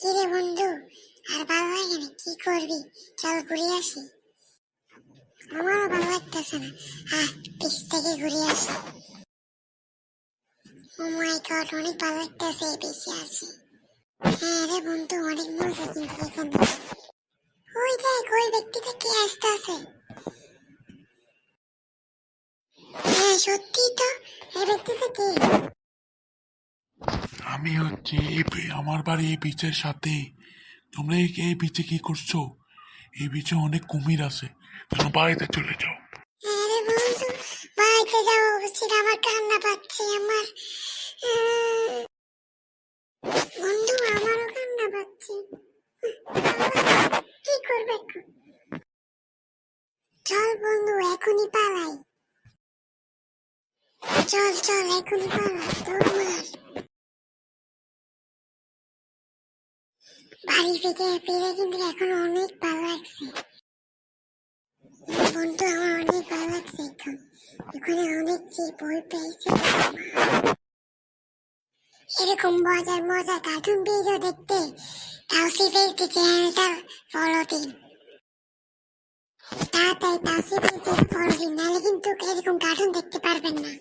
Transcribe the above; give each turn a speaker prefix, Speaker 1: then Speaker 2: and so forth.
Speaker 1: কিরে বন্ধু, আর ভালো লাগে না কি করবি? চল ঘুরে আসি। আমারও ভালো লাগতেছে না। হ্যাঁ পিছ থেকে ঘুরে আসি। ও মাই গড অনেক ভালো লাগতেছে এই পিছে আসি। হ্যাঁ রে বন্ধু, অনেক মজা কিন্তু এখানে। ওই দেখ, ওই ব্যক্তিটা কে আসতেছে? হ্যাঁ সত্যি তো, এই ব্যক্তিটা কে?
Speaker 2: আমি হচ্ছে আমার বাড়ি এই বিচের সাথে। তোমরা এই বিচে কি করছ? এই বিচে অনেক কুমির আছে। তোমরা বাড়িতে চলে যাও।
Speaker 1: চল চল চল, এখনই পালাই। তোর মার বাড়ি থেকে ফিরে কিন্তু এখন অনেক ভালো লাগছে। বন্ধু আমার অনেক ভালো লাগছে এখন। এখানে অনেক যে বই পেয়েছি। এরকম মজার মজার কার্টুন ভিডিও দেখতে তাওসি ফেসটি চ্যানেলটা ফলো দিন। তাড়াতাড়ি তাওসি ফেসটি ফলো দিন, নাহলে কিন্তু এরকম কার্টুন দেখতে পারবেন না।